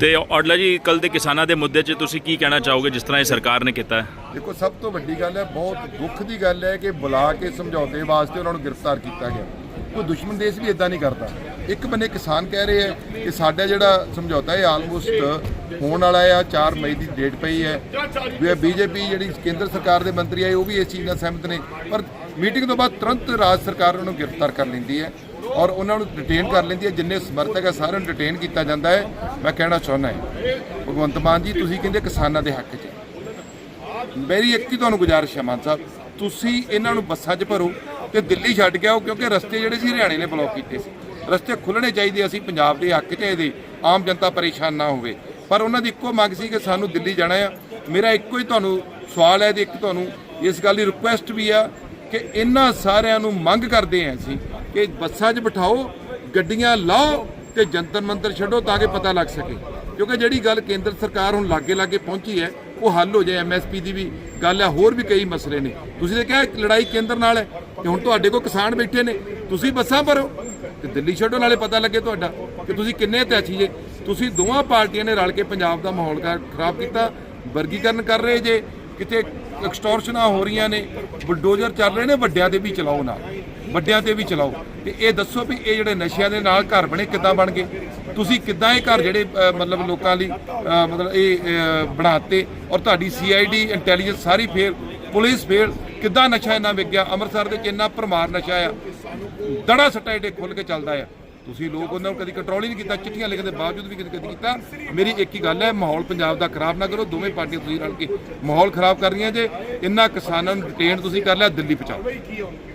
ਤੇ ਔਡਲਾ ਜੀ ਕੱਲ ਦੇ ਕਿਸਾਨਾਂ ਦੇ ਮੁੱਦੇ 'ਚ ਤੁਸੀਂ ਕੀ ਕਹਿਣਾ ਚਾਹੋਗੇ, ਜਿਸ ਤਰ੍ਹਾਂ ਇਹ ਸਰਕਾਰ ਨੇ ਕੀਤਾ? ਹੈ ਦੇਖੋ, ਸਭ ਤੋਂ ਵੱਡੀ ਗੱਲ ਹੈ, ਬਹੁਤ ਦੁੱਖ ਦੀ ਗੱਲ ਹੈ ਕਿ ਬੁਲਾ ਕੇ ਸਮਝੌਤੇ ਵਾਸਤੇ ਉਹਨਾਂ ਨੂੰ ਗ੍ਰਿਫਤਾਰ ਕੀਤਾ ਗਿਆ। ਕੋਈ ਦੁਸ਼ਮਣ ਦੇਸ਼ ਵੀ ਇਦਾਂ ਨਹੀਂ ਕਰਦਾ। ਇੱਕ ਬੰਨੇ ਕਿਸਾਨ ਕਹਿ ਰਹੇ ਹੈ ਕਿ ਸਾਡਾ ਜਿਹੜਾ ਸਮਝੌਤਾ ਹੈ ਆਲਮੋਸਟ ਹੋਣ ਵਾਲਾ ਹੈ 4 ਮਈ ਦੀ ਡੇਟ ਪਈ ਹੈ। ਵੀ ਬੀਜੇਪੀ ਜਿਹੜੀ ਕੇਂਦਰ ਸਰਕਾਰ ਦੇ ਮੰਤਰੀ ਆਏ, ਉਹ ਵੀ ਇਸ ਚੀਜ਼ ਨਾਲ ਸਹਿਮਤ ਨੇ। ਪਰ ਮੀਟਿੰਗ ਤੋਂ ਬਾਅਦ ਤੁਰੰਤ ਰਾਜ ਸਰਕਾਰ ਉਹਨਾਂ ਨੂੰ ਗ੍ਰਿਫਤਾਰ ਕਰ ਲੈਂਦੀ ਹੈ। ਔਰ ਉਹਨਾਂ ਨੂੰ ਡਿਟੇਨ ਕਰ ਲੈਂਦੀ ਹੈ, ਜਿੰਨੇ ਸਮਰਥਕ ਹੈ, ਸਾਰਿਆਂ ਨੂੰ ਡਿਟੇਨ ਕੀਤਾ ਜਾਂਦਾ ਹੈ। ਮੈਂ ਕਹਿਣਾ ਚਾਹੁੰਦਾ ਹਾਂ, ਭਗਵੰਤ ਮਾਨ ਜੀ, ਤੁਸੀਂ ਕਹਿੰਦੇ ਕਿਸਾਨਾਂ ਦੇ ਹੱਕ 'ਚ। ਮੇਰੀ ਇੱਕ ਹੀ ਤੁਹਾਨੂੰ ਗੁਜ਼ਾਰਿਸ਼ ਹੈ, ਮਾਨ ਸਾਹਿਬ, ਤੁਸੀਂ ਇਹਨਾਂ ਨੂੰ ਬੱਸਾਂ 'ਚ ਭਰੋ ਤੇ ਦਿੱਲੀ ਛੱਡ ਕੇ ਆਓ, ਕਿਉਂਕਿ ਰਸਤੇ ਜਿਹੜੇ ਸੀ, ਹਰਿਆਣੇ ਨੇ ਬਲੌਕ ਕੀਤੇ ਸੀ। ਰਸਤੇ ਖੁੱਲਣੇ ਚਾਹੀਦੇ ਅਸੀਂ, ਪੰਜਾਬ ਦੇ ਹੱਕ 'ਚ, ਇਹਦੇ। ਆਮ ਜਨਤਾ ਪਰੇਸ਼ਾਨ ਨਾ ਹੋਵੇ। ਪਰ ਉਹਨਾਂ ਦੀ ਇੱਕੋ ਮੰਗ ਸੀ ਕਿ ਸਾਨੂੰ ਦਿੱਲੀ ਜਾਣਾ ਆ। ਮੇਰਾ ਇੱਕੋ ਹੀ ਤੁਹਾਨੂੰ ਸਵਾਲ ਹੈ ਤੇ ਇੱਕ ਤੁਹਾਨੂੰ ਇਸ ਗੱਲ ਦੀ ਰਿਕੁਐਸਟ ਵੀ ਆ ਕਿ ਇਹਨਾਂ ਸਾਰਿਆਂ ਨੂੰ ਮੰਗ ਕਰਦੇ ਹਾਂ ਅਸੀਂ ਕਿ ਬੱਸਾਂ 'ਚ ਬਿਠਾਓ, ਗੱਡੀਆਂ ਲਾਓ ਤੇ ਜੰਤਰ ਮੰਤਰ ਛੱਡੋ ਤਾਂ ਕਿ ਪਤਾ ਲੱਗ ਸਕੇ। ਕਿਉਂਕਿ ਜਿਹੜੀ ਗੱਲ ਕੇਂਦਰ ਸਰਕਾਰ ਹੁਣ ਲਾਗੇ ਲਾਗੇ ਪਹੁੰਚੀ ਹੈ, ਉਹ ਹੱਲ ਹੋ ਜਾਏ ਐਮਐਸਪੀ ਦੀ ਵੀ ਗੱਲ ਹੈ ਹੋਰ ਵੀ ਕਈ ਮਸਲੇ ਨੇ। ਤੁਸੀਂ ਤਾਂ ਕਿਹਾ ਲੜਾਈ ਕੇਂਦਰ ਨਾਲ ਹੈ ਤੇ ਹੁਣ ਤੁਹਾਡੇ ਕੋਲ ਕਿਸਾਨ ਬੈਠੇ ਨੇ, ਤੁਸੀਂ ਬੱਸਾਂ ਭਰੋ ਤੇ ਦਿੱਲੀ ਛੱਡੋ, ਨਾਲੇ ਪਤਾ ਲੱਗੇ ਤੁਹਾਡਾ ਕਿ ਤੁਸੀਂ ਕਿੰਨੇ ਤੈਚੀ ਜੇ। ਤੁਸੀਂ ਦੋਵਾਂ ਪਾਰਟੀਆਂ ਨੇ ਰਲ ਕੇ ਪੰਜਾਬ ਦਾ ਮਾਹੌਲ ਖਰਾਬ ਕੀਤਾ, ਵਰਗੀਕਰਨ ਕਰ ਰਹੇ ਜੇ ਕਿਤੇ ਐਕਸਟੋਰਸ਼ਨਾਂ ਹੋ ਰਹੀਆਂ ਨੇ ਬੁਲਡੋਜ਼ਰ ਚੱਲ ਰਹੇ ਨੇ ਵੱਡਿਆਂ ਤੇ ਵੀ ਚਲਾਓ ਨਾ ਵੱਡਿਆਂ ਤੇ ਵੀ ਚਲਾਓ। ਤੇ ਇਹ ਦੱਸੋ ਵੀ ਇਹ ਜਿਹੜੇ ਨਸ਼ਿਆਂ ਦੇ ਨਾਲ ਘਰ ਬਣੇ ਕਿੱਦਾਂ ਬਣ ਗਏ? ਤੁਸੀਂ ਕਿੱਦਾਂ ਇਹ ਘਰ ਜਿਹੜੇ ਮਤਲਬ ਲੋਕਾਂ ਲਈ ਮਤਲਬ ਇਹ ਅ, ਬਣਾਤੇ? ਔਰ ਤੁਹਾਡੀ ਸੀਆਈਡੀ ਇੰਟੈਲੀਜੈਂਸ ਸਾਰੀ ਫੇਲ ਪੁਲਿਸ ਫੇਲ ਕਿੱਦਾਂ ਨਸ਼ਾ ਇੰਨਾ ਵਿਕ ਗਿਆ ਅੰਮ੍ਰਿਤਸਰ ਦੇ ਵਿੱਚ ਇੰਨਾ ਭਰਮਾਰ ਨਸ਼ਾ ਆ। ਦੜਾ ਸੱਟਾ ਏਡੇ ਖੁੱਲ ਕੇ ਚੱਲਦਾ ਆ। ਤੁਸੀਂ ਲੋਕ ਉਹਨਾਂ ਨੂੰ ਕਦੀ ਕੰਟਰੋਲ ਹੀ ਨਹੀਂ ਕੀਤਾ, ਚਿੱਠੀਆਂ ਲਿਖਣ ਦੇ ਬਾਵਜੂਦ ਵੀ ਕਦੀ ਕਦੀ ਕੀਤਾ। ਮੇਰੀ ਇੱਕ ਹੀ ਗੱਲ ਹੈ, ਮਾਹੌਲ ਪੰਜਾਬ ਦਾ ਖਰਾਬ ਨਾ ਕਰੋ, ਦੋਵੇਂ ਪਾਰਟੀਆਂ ਤੁਸੀਂ ਰਲ ਕੇ ਮਾਹੌਲ ਖਰਾਬ ਕਰ ਰਹੀਆਂ ਜੇ, ਇੰਨਾ ਕਿਸਾਨਾਂ ਨੂੰ ਡਿਟੇਨ ਤੁਸੀਂ ਕਰ ਲਿਆ, ਦਿੱਲੀ ਪਹੁੰਚਾਓ।